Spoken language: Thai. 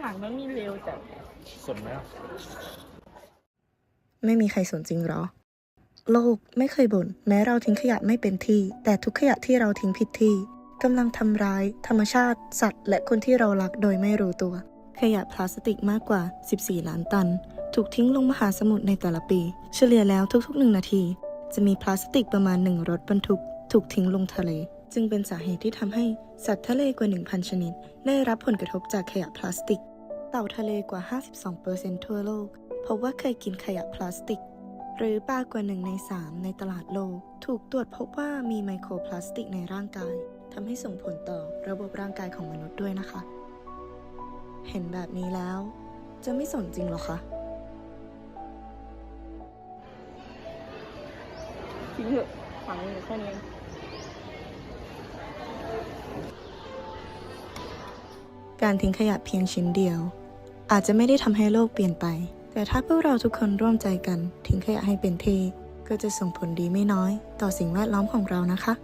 หลังไม่มีเลวแต่สนไหมไม่มีใครสนจริงหรอ โลกไม่เคยบ่นแม้เราทิ้งขยะไม่เป็นที่ แต่ทุกขยะที่เราทิ้งผิดที่กำลังทำร้าย ธรรมชาติ สัตว์ และคนที่เรารักโดยไม่รู้ตัว ขยะพลาสติกมากกว่า 14 ล้านตัน ถูกทิ้งลงมหาสมุทรในแต่ละปี เฉลี่ยแล้วทุกๆหนึ่งนาที จะมีพลาสติกประมาณหนึ่งรถบรรทุก ถูกทิ้งลงทะเล จึงเป็นสาเหตุที่ทำให้สัตว์ทะเลกว่า 1,000 ชนิด ได้รับผลกระทบจากขยะพลาสติก เต่าทะเลกว่า 52%ทั่วโลก พบว่าเคยกินขยะพลาสติก หรือปลากว่าหนึ่งในสามในตลาดโลก ถูกตรวจพบว่ามีไมโครพลาสติกในร่างกายทำให้ส่งผลต่อระบบร่างกายของมนุษย์ด้วยนะคะ เห็นแบบนี้แล้ว จะไม่สนจริงหรอคะทิ้งเถอะฝังอยู่แค่นี้ การทิ้งขยะเพียงชิ้นเดียว อาจจะไม่ได้ทำให้โลกเปลี่ยนไป แต่ถ้าพวกเราทุกคนร่วมใจกันทิ้งขยะให้เป็นที่ ก็จะส่งผลดีไม่น้อย ต่อสิ่งแวดล้อมของเรานะคะ